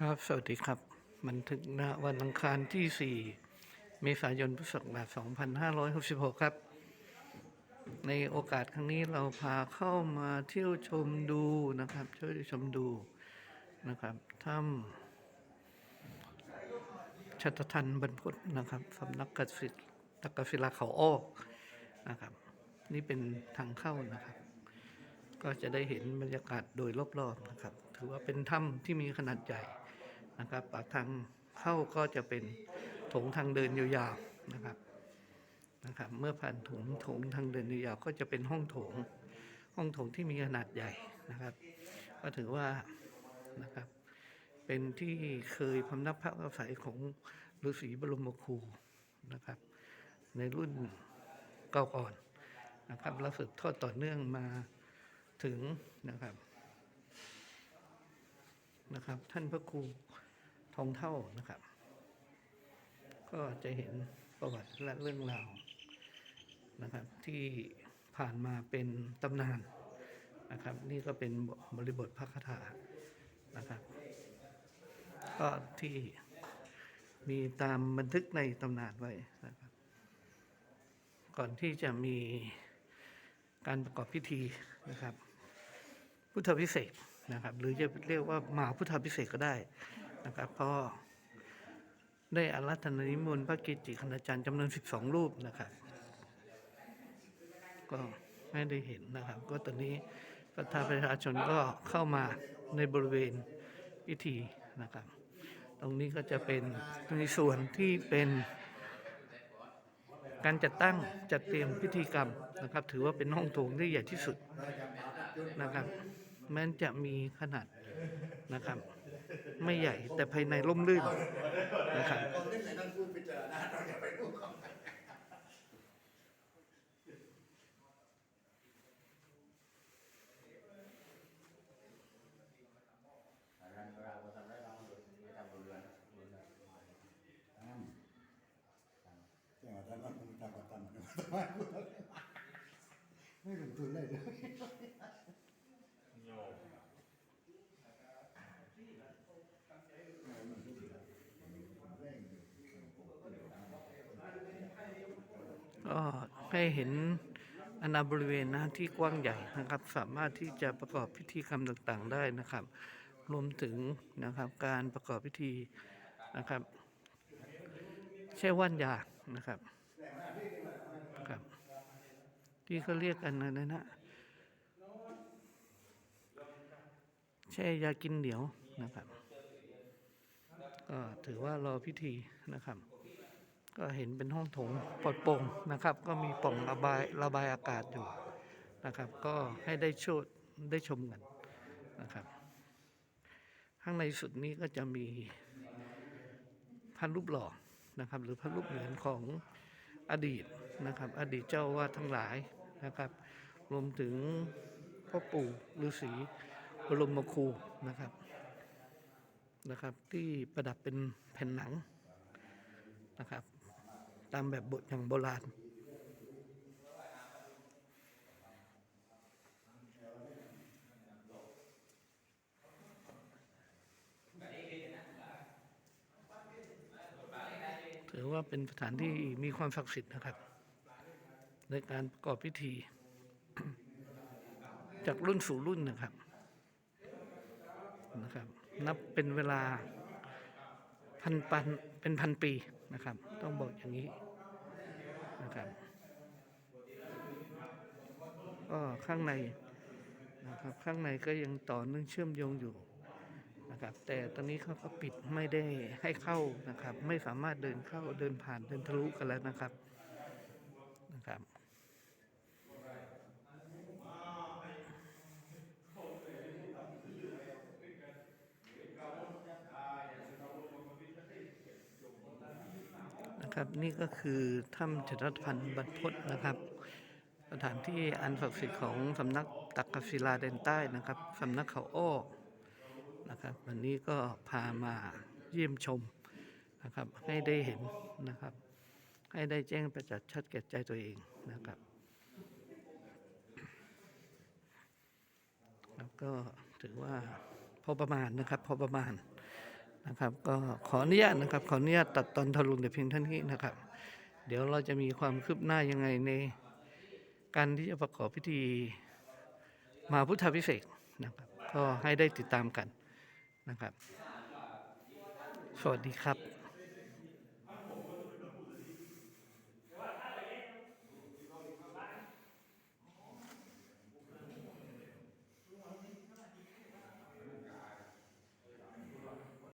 ครับ สวัสดีครับ บันทึกณวันอังคารที่ 4 เมษายน พุทธศักราช 2566 ครับ ในโอกาสครั้งนี้เราพาเข้ามาเที่ยวชมดูนะครับเที่ยวชมดูนะครับถ้ำชัตทันบรรพตนะครับสำนักกสิตกศิลาเขาอ้อนะครับ นี่เป็นทางเข้านะครับก็จะได้เห็นบรรยากาศโดยรอบๆนะครับ ถือว่าเป็นถ้ำที่มีขนาดใหญ่ นะครับปากทางเข้าก็จะเป็นโถงทางเดินยาวๆนะครับนะครับ เมื่อผ่านโถงโถงทางเดินยาวๆก็จะเป็นห้องโถง ห้องโถงที่มีขนาดใหญ่นะครับ ก็ถือว่านะครับเป็นที่เคยพำนักพักอาศัยของฤาษีบรมครูนะครับ ในรุ่นเก่าก่อนนะครับแล้วสืบทอดต่อเนื่องมาถึงนะครับนะครับ ท่านพระครู ทองเท่านะครับ ก็จะเห็นประวัติและเรื่องราวนะครับ ที่ผ่านมาเป็นตำนานนะครับ นี่ก็เป็นบริบทพระคาถานะครับ ก็ที่มีตามบันทึกในตำนานไว้นะครับ ก่อนที่จะมีการประกอบพิธีนะครับ พุทธพิเศษนะครับ หรือจะเรียกว่ามหาพุทธพิเศษก็ได้ นะครับเพราะได้อารัธนานิมนต์พระเกจิคณาจารย์จำนวน 12 รูปนะครับ ก็ไม่ได้เห็นนะครับ ก็ตอนนี้ประชาประชาชนก็เข้ามาในบริเวณพิธีนะครับ ตรงนี้ก็จะเป็นในส่วนที่เป็นการจัดตั้งจัดเตรียมพิธีกรรมนะครับ ถือว่าเป็นห้องโถงที่ใหญ่ที่สุดนะครับแม้จะมีขนาดนะครับ ไม่ใหญ่แต่ภายในร่มรื่นนะครับตอนเล่นไหนท่านพูดพิจารณาเราอย่าไปพูดของจังหวัดนั้นมันทำกับตันไม่ลงทุนเลยเลย ก็ให้เห็นอนาบริเวณนะที่กว้างใหญ่นะครับ สามารถที่จะประกอบพิธีกรรมต่างๆได้นะครับ รวมถึงนะครับการประกอบพิธีนะครับแช่ว่านยานะครับครับ ที่เขาเรียกกันนะนะนะแช่ยากินเหนียวนะครับ ก็ถือว่ารอพิธีนะครับ ก็เห็นเป็นห้องโถงปลอดโปร่งนะครับ ก็มีปล่องระบายระบายอากาศอยู่นะครับ ก็ให้ได้ชดได้ชมกันนะครับ ข้างในสุดนี้ก็จะมีพันรูปหล่อนะครับ หรือพันรูปเหรียญของอดีตนะครับ อดีตเจ้าอาวาดทั้งหลายนะครับ รวมถึงพ่อปู่ฤาษีบรมครูนะครับนะครับ ที่ประดับเป็นแผ่นหนังนะครับ ตามแบบบทอย่างโบราณถือว่าเป็นสถานที่มีความศักดิ์สิทธิ์นะครับ ในการประกอบพิธี จากรุ่นสู่รุ่นนะครับนะครับ นับเป็นเวลาพันปันเป็นพันปีนะครับ ต้องบอกอย่างนี้ นะครับก็ข้างในนะครับข้างในก็ยังต่อเนื่องเชื่อมโยงอยู่นะครับ แต่ตอนนี้เขาก็ปิดไม่ได้ให้เข้านะครับ ไม่สามารถเดินเข้าเดินผ่านเดินทะลุกันแล้วนะครับนะครับ ครับนี่ก็คือถ้ำจัตพันธ์บรรพตนะครับ สถานที่อันศักดิ์สิทธิ์ของสำนักตักกศิลาแดนใต้นะครับสำนักเขาอ้อนะครับ วันนี้ก็พามาเยี่ยมชมนะครับ ให้ได้เห็นนะครับ ให้ได้แจ้งประจักษ์ชัดแก่ใจตัวเองนะครับแล้วก็ถือว่าพอประมาณนะครับ พอประมาณ นะครับ ก็ขออนุญาตนะครับ ขออนุญาตตัดตอนทะลุงแต่เพียงเท่านี้นะครับ เดี๋ยวเราจะมีความคืบหน้ายังไงในการที่จะประกอบพิธีมาพุทธพิเศษนะครับ ก็ให้ได้ติดตามกันนะครับ สวัสดีครับ